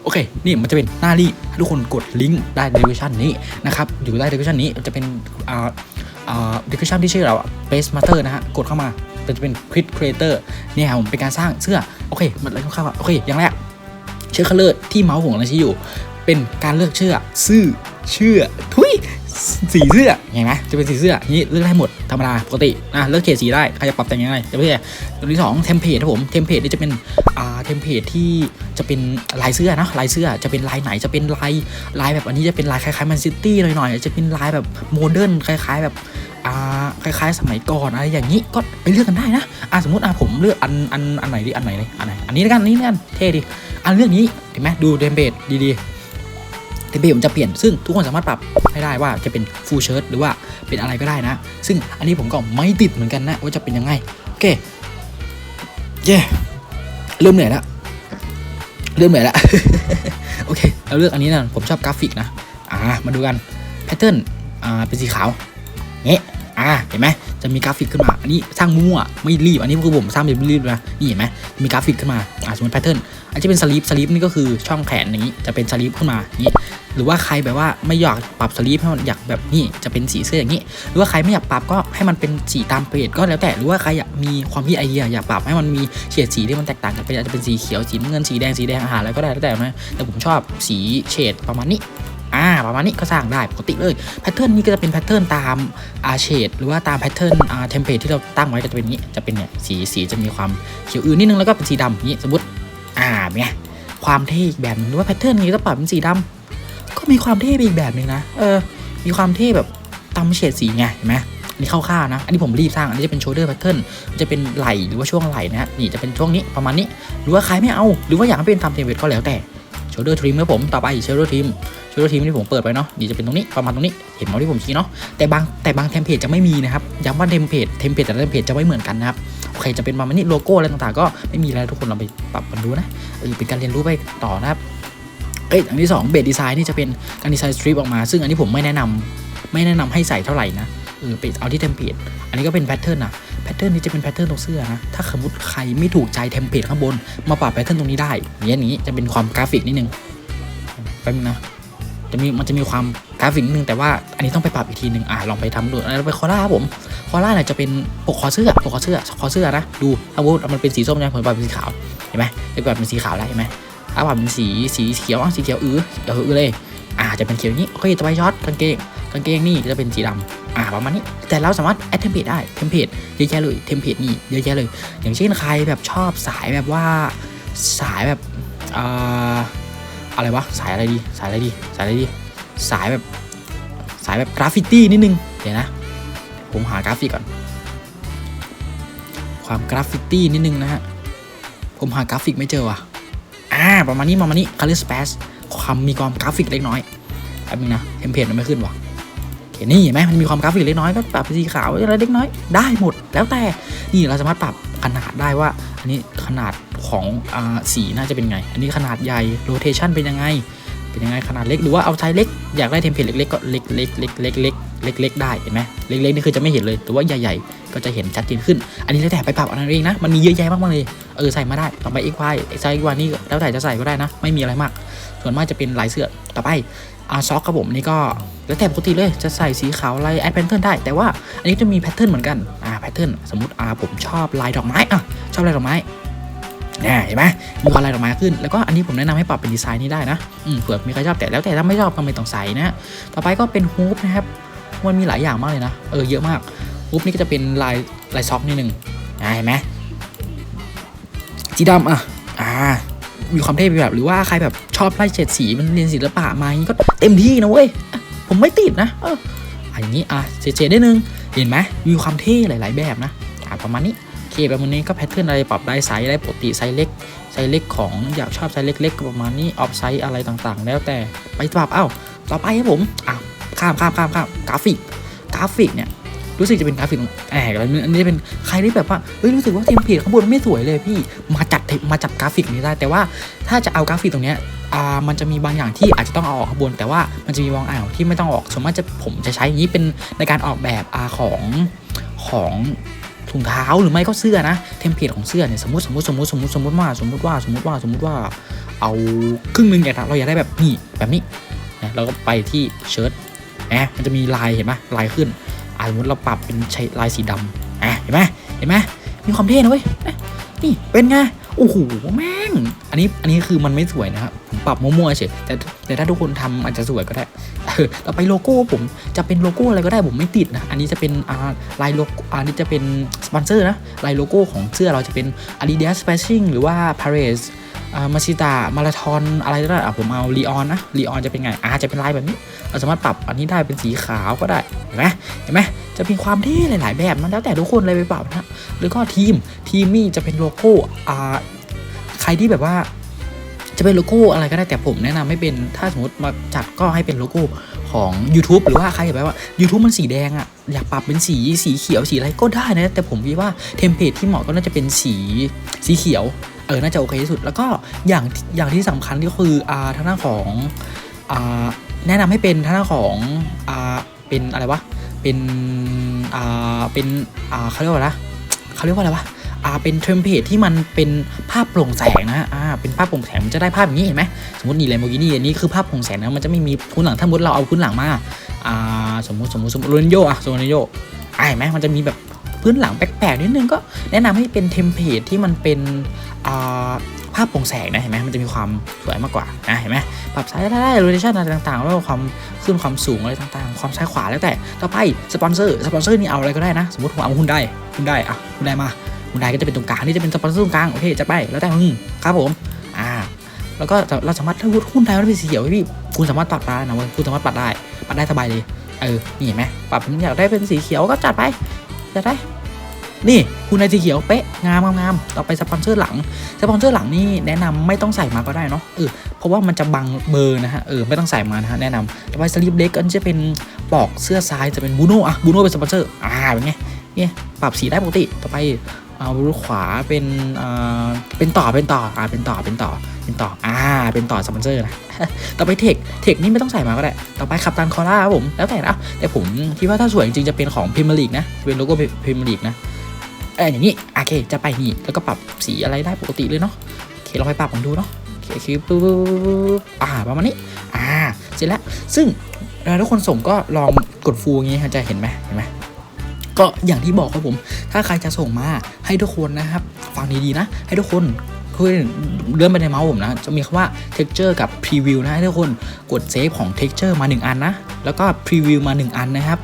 โอเค นี่มันจะเป็นหน้ารีให้ทุกคนกดลิงก์ได้ description นี้นะครับ อยู่ใต้ description นี้จะเป็นอ่าอ่าเวอร์ชันที่ชื่อเราเบสมาสเตอร์นะฮะ กดเข้ามาจะเป็น crit creator เนี่ยผมเป็นการสร้างเสื้อ โอเค มันเลยคร่าวๆโอเค อย่างแรกเชื่อคัลเลอร์ที่เมาส์ของเราใชี้อยู่ เป็นการเลือกเชื่อ ซื่อ เชื่อทุ สีเสื้อเห็นไหมจะเป็นสีเสื้อนี่เลือกได้หมดธรรมดาปกตินะเลือกเฉดสีได้ใครจะปรับแต่งยังไงจะไม่ใช่ตัวที่สองเทมเพลตครับผมเทมเพลตนี่จะเป็นอ่าเทมเพลตที่จะเป็นลายเสื้อนะลายเสื้อจะเป็นลายไหนจะเป็นลายลายแบบอันนี้จะเป็นลายคล้ายๆมันซิตี้หน่อยๆจะเป็นลายแบบโมเดิร์นคล้าย ๆแบบอ่าคล้ายๆ สมัยก่อนอะไรอย่างนี้ก็ไปเลือกกันได้นะอ่าสมมติอ่าผมเลือกอันอันอันไหนดิอันไหนเลยอันไหนอันนี้แล้วกันอันนี้แล้วกันเท่ดิอันเลือกนี้เห็นไหมดูเทมเพลตดีๆ เทมเพลตผมจะเปลี่ยนซึ่งทุกคนสามารถปรับให้ได้ว่าจะเป็นฟูลเชิ t หรือว่าเป็นอะไรก็ได้นะ ซึ่งอันนี้ผมก็ไม่ติดเหมือนกันนะว่าจะเป็นยังไงโอเคเย้เริ่มเหนื่อยแล้วเริ่มเหนื่อยแล้วโอเคเราเลือกอันนี้นะผมชอบกราฟิกนะอ่ามาดูกันแพทเทิร์นอ่าเป็นสีขาวเงี้ยอ่าเห็นไหมจะมีกราฟิกขึ้นมาอันนี้สร้างมั่วไม่รีบอันนี้คือผมสร้างแบบไม่รีบนะนี่เห็นไหมมีกราฟิกขึ้นมาอ่าสมมติแพทเทิร์นอันที่เป็นสลีปสลีปนี่ก็คือช่องแขนอย่างนี้จะเป็นสลีปขึ้นมาอย่างนี้ หรือว่าใครแบบว่าไม่อยากปรับสลีปให้มันอยากแบบนี้จะเป็นสีเสื้ออย่างนี้ หรือว่าใครไม่อยากปรับก็ให้มันเป็นสีตามเพจก็แล้วแต่หรือว่าใครอยากมีความคิดไอเดียอยากปรับให้มันมีเฉดสีที่มันแตกต่างกันไปอาจจะเป็นสีเขียวสีน้ำเงินสีแดงสีแดงอาหารอะไรก็ได้แล้วแต่นะแต่ผมชอบสีเฉดประมาณนี้อ่าประมาณนี้ก็สร้างได้ปกติเลยแพทเทิร์นนี้ก็จะเป็นแพทเทิร์นตามอาเฉดหรือว่าตามแพทเทิร์นอาเทมเพลตที่เราตั้งไว้ก็จะเป็นนี้จะเป็นเนี่ยสีสีจะมีความเขียวอื่นนิดนึงแล้วก็เป็นสีดำนี้สมมติอ่าเป็นไงความเท่อีกแบบนึงหรือว่าแพทเทิร์นนี้ก็ปรับเป็นสีดำ ก็มีความเท่ไปอีกแบบหนึ่งนะ เออ มีความเท่แบบตามเฉดสีไงเห็นไหมอันนี้คร่าวๆนะ อันนี้ผมรีบสร้าง อันนี้จะเป็นโชเดอร์แพทเทิร์น จะเป็นไหลหรือว่าช่วงไหลนะฮะ นี่จะเป็นช่วงนี้ประมาณนี้ หรือว่าใครไม่เอา หรือว่าอยากให้เป็นตามเทมเพลตก็แล้วแต่โชเดอร์ทริมครับผม ต่อไปโชเดอร์ทริมโชเดอร์ทริมที่ผมเปิดไปเนาะ นี่จะเป็นตรงนี้ประมาณตรงนี้ เห็นไหมที่ผมชี้เนาะ แต่บางแต่บางเทมเพลตจะไม่มีนะครับ ย้ำว่าเทมเพลตเทมเพลตแต่ละเทมเพลตจะไม่เหมือนกันนะครับโอเคจะเป็นประมาณนี้โลโก้อะไรต่างๆ ก็ไม่มีอะไรทุกคนลองไปปรับกันดูนะเออเป็นการเรียนรู้ไปต่อนะครับ เอ้ยอันที่2เบสดีไซน์นี่จะเป็นการดีไซน์สตริปออกมา ซึ่งอันนี้ผมไม่แนะนำไม่แนะนำให้ใส่เท่าไหร่นะเออไปเอาที่เทมเพลตอันนี้ก็เป็นแพทเทิร์นนะแพทเทิร์นนี้จะเป็นแพทเทิร์นตรงเสื้อนะ ถ้าสมมติใครไม่ถูกใจเทมเพลตข้างบน มาปรับแพทเทิร์นตรงนี้ได้อย่างนี้ยนี้จะเป็นความกราฟิกนิดนึงแป๊บนึงนะจะมีมันจะมีความกราฟิกนิดนึงแต่ว่าอันนี้ต้องไปปรับอีกทีนึงอะลองไปทำดูแล้วไปคอล่าครับผมคอล่าเนี่ยจะเป็นปกคอเสื้อปกคอเสื้อคอเสื้อนะดูถ้าพูดมันเป็นสีส้มนะผมปรับเป็นสีขาวเห็นไหมเรียกว่าเป็นสีขาวแล้วเห็นไหม ถ้าว่าเป็นสีสีเขียวอะสีเขียวอื้อเขียวอื้อเลยอ่าจะเป็นเขียวอย่างนี้โอเคต่อไปช็อตกางเกงกางเกงนี่จะเป็นสีดำอ่าประมาณนี้แต่เราสามารถแอดเทมเพลตได้เทมเพลตเยอะแยะเลยเทมเพลตนี่เยอะแยะเลย อย่างเช่นใครแบบชอบสายแบบว่าสายแบบอ่าอะไรวะสายอะไรดีสายอะไรดีสายอะไรดีสายแบบสายแบบกราฟฟิตี้นิดนึงเดี๋ยวนะ ผมหากราฟิกก่อน ความกราฟฟิตี้นิดนึงนะฮะผมหากราฟิกไม่เจอว่ะ อ่าประมาณนี้ประมาณนี้ color space ความมีความกราฟิกเล็กน้อยแป๊บนึงนะเทมเพลตมันไม่ขึ้นว่ะโอเคนี่เห็นไหมมันมีความกราฟิกเล็กน้อยก็ปรับเป็นสีขาวอะไรเล็กน้อยได้หมด แล้วแต่นี่เราสามารถปรับขนาดได้ว่า อันนี้ขนาดของอสีน่าจะเป็นไง อันนี้ขนาดใหญ่ rotation เป็นยังไงเป็นยังไงขนาดเล็กหรือว่าเอาไซส์เล็กอยากได้เทมเพลตเล็กๆก็เล็กเล็กเล็กเล็กเล็ก เล็กเล็กได้เห็นไหมเล็กๆนี่คือจะไม่เห็นเลยแต่ว่าใหญ่ๆก็จะเห็นชัดเจนขึ้น อันนี้แล้วแต่ไปปรับเอาเองนะมันมีเยอะแยะมากๆเลยเออใส่มาได้ต่อไป x y x y นี่แล้วแต่จะใส่ก็ได้นะ ไม่มีอะไรมาก ส่วนมากจะเป็นลายเสื้อต่อไปอาซ็อกครับผมนี่ก็แล้วแต่ปกติเลยจะใส่สีขาวลายแอแพทเทิร์นได้แต่ว่าอันนี้จะมีแพทเทิร์นเหมือนกันอ่าแพทเทิร์นสมมติอ่าผมชอบลายดอกไม้อะชอบลายดอกไม้เนี่เห็นไหมมีความลายดอกไม้ขึ้น แล้วก็อันนี้ผมแนะนำให้ปรับเป็นดีไซน์นี้ได้นะอืมเผื่อมีใครชอบแต่แล้วแต่ถ้าไม่ชอบก็ไม่ต้องใส่นะ ต่อไปก็เป็นฮูปนะครับ มันมีหลายอย่างมากเลยนะ เออเยอะมากฮูปนี่ก็จะเป็นลายลายซ็อกนิดนึงอ่าเห็นไหมสีดำอะอ่ามีความเท่แบบหรือว่าใครแบบชอบไล่เฉดสีมันเรียนศิลปะมาอย่างนี้ก็เต็มที่นะเว้ยผมไม่ติดนะเอออะอย่างนี้อะเฉดๆได้นึงเห็นไหมมีความเท่หลาย ๆ แบบนะอะประมาณนี้โอเคประมาณนี้ก็แพทเทิร์นอะไรปรับได้ไซส์ได้ปกติไซส์เล็กไซส์เล็กของอยากชอบไซส์เล็กๆก็ประมาณนี้ออฟไซส์อะไรต่างๆ แล้วแต่ไปปรับเอ้าต่อไปครับผมอะ ข้ามข้ามข้ามข้ามกราฟิก กราฟิกเนี่ยรู้สึกจะเป็นกราฟิกแอบอันนี้เป็นใครที่แบบว่าเฮ้ยรู้สึกว่าเทมเพลตข้างบนไม่สวยเลยพี่มาจัดมาจับกราฟิกนี้ได้ แต่ว่าถ้าจะเอากราฟิกตรงเนี้ยอ่ามันจะมีบางอย่างที่อาจจะต้องเอาออกข้างบนแต่ว่ามันจะมีบางอ่างที่ไม่ต้องออกส่วนมากจะผมจะใช้อย่างนี้เป็นในการออกแบบอาของของถุงเท้าหรือไม่ก็เสื้อนะเทมเพลตของเสื้อเนี่ยสมมติสมมติสมมติสมมติสมมติว่าสมมติว่าสมมติว่าสมมติว่าเอาครึ่งหนึ่งเนี่ยเราอยากได้แบบนี้แบบนี้นะเราก็ไปที่เชิ้ต แอะมันจะมีลายเห็นไหมลายขึ้นอาสมมติเราปรับเป็นใช้ลายสีดำแอะเห็นไหมเห็นไหมมีความเท่นะเว้ยนี่เป็นไงโอ้โหแม่ง อันนี้อันนี้คือมันไม่สวยนะครับผมปรับมั่วๆเฉยแต่แต่ถ้าทุกคนทำอาจจะสวยก็ได้เออต่อไปโลโก้ผมจะเป็นโลโก้อะไรก็ได้ผมไม่ติดนะอันนี้จะเป็นอ่าลายโลโก้อันนี้จะเป็นสปอนเซอร์นะลายโลโก้ของเสื้อเราจะเป็น Adidas Splashing หรือว่า Paris มาชิตามาราธอนอะไรก็ได้อะผมเอาลีออนนะลีออนจะเป็นไงอาจะเป็นลายแบบนี้ เราสามารถปรับอันนี้ได้เป็นสีขาวก็ได้ เห็นไหมเห็นไหมจะมีความเท่หลาย ๆ แบบมันแล้วแต่ทุกคนเลยไปปรับนะหรือก็ทีมทีมนี่จะเป็นโลโก้อ่าใครที่แบบว่า จะเป็นโลโก้อะไรก็ได้แต่ผมแนะนำไม่เป็นถ้าสมมติมาจัดก็ให้เป็นโลโก้ของ YouTube หรือว่าใครอยากแบบว่า YouTube มันสีแดงอะอยากปรับเป็นสีสีเขียวสีอะไรก็ได้นะ แต่ผมคิดว่าเทมเพลตที่เหมาะก็น่าจะเป็นสีสีเขียว เออน่าจะโอเคที่สุด แล้วก็อย่างอย่างที่สำคัญก็คืออ่าทางด้านของอ่าแนะนำให้เป็นทางด้านของอ่าเป็นอะไรวะเป็นอ่าเป็นอ่าเขาเรียกว่าอะไรเขาเรียกว่าอะไรวะอ่าเป็นเทมเพลตที่มันเป็นภาพโปร่งแสงนะอ่าเป็นภาพโปร่งแสงมันจะได้ภาพอย่างนี้เห็นไหมสมมตินี่เลโมกินี่อันนี้คือภาพโปร่งแสงนะมันจะไม่มีพื้นหลังถ้าสมมติเราเอาพื้นหลังมาอ่าสมมติสมมติสมมติโรนโยอะโรนโยอ่าเห็นไหมมันจะมีแบบ พื้นหลังแปลกๆนิดนึงก็แนะนำให้เป็นเทมเพลตที่มันเป็นภาพโปร่งแสงนะเห็นไหมมันจะมีความสวยมากกว่านะเห็นไหมปรับไซส์ได้โรเทชันอะไรต่างๆแล้วความขึ้นความสูงอะไรต่างๆ ความซ้ายขวาแล้วแต่ต่อไปสปอนเซอร์สปอนเซอร์นี่เอาอะไรก็ได้นะ สมมติผมเอาคุณได้คุณได้อะคุณได้มาคุณได้ก็จะเป็นตรงกลางนี่จะเป็นสปอนเซอร์ตรงกลางโอเคจะไปแล้วแต่มึงครับผมอ่าแล้วก็เราสามารถถ้าหุ้นไทยมันเป็นสีเขียวพี่คุณสามารถปัดได้นะเว้ยคุณสามารถปัดได้ปัดได้สบายเลยเออนี่เห็นไหมปรับอยากได้เป็นสีเขียวก็จัดไป จะได้ นี่คุณในสีเขียวเป๊ะงามงามต่อไปสปอนเซอร์หลังสปอนเซอร์หลังนี่แนะนำไม่ต้องใส่มาก็ได้เนาะเออเพราะว่ามันจะบังเบอร์นะฮะเออไม่ต้องใส่มานะฮะแนะนำต่อไปสลีปเล็กก็จะเป็นปลอกเสื้อซ้ายจะเป็นบูโน่อะบูโน่เป็นสปอนเซอร์อ่าเป็นไงเนี่ยปรับสีได้ปกติต่อไป เอารูขวาเป็นอ่าเป็นต่อเป็นต่ออ่าเป็นต่อเป็นต่อเป็นต่ออ่าเป็นต่อสปอนเซอร์นะต่อไปเทคเทคนี่ไม่ต้องใส่มาก็ได้ต่อไปขับตันคอร่าครับผมแล้วแต่นะแต่ผมคิดว่าถ้าสวยจริงจะเป็นของพิมลีกนะเป็นโลโก้พิมลีกนะเอออย่างนี้โอเคจะไปนี่แล้วก็ปรับสีอะไรได้ปกติเลยเนาะโอเคเราไปปรับผมดูเนาะโอเคคือปุ๊บอ่าประมาณนี้อ่าเสร็จแล้วซึ่งเวลาทุกคนส่งก็ลองกดฟูอย่างงี้จะเห็นไหมเห็นไหม ก็อย่างที่บอกครับผม ถ้าใครจะส่งมาให้ทุกคนนะครับฟังดีๆนะ ให้ทุกคนคือเลื่อนไปในเมาส์ผมนะ จะมีคำว่า texture กับ preview นะให้ทุกคนกดเซฟของ texture มา 1 อันนะ แล้วก็ preview มา 1 อันนะครับ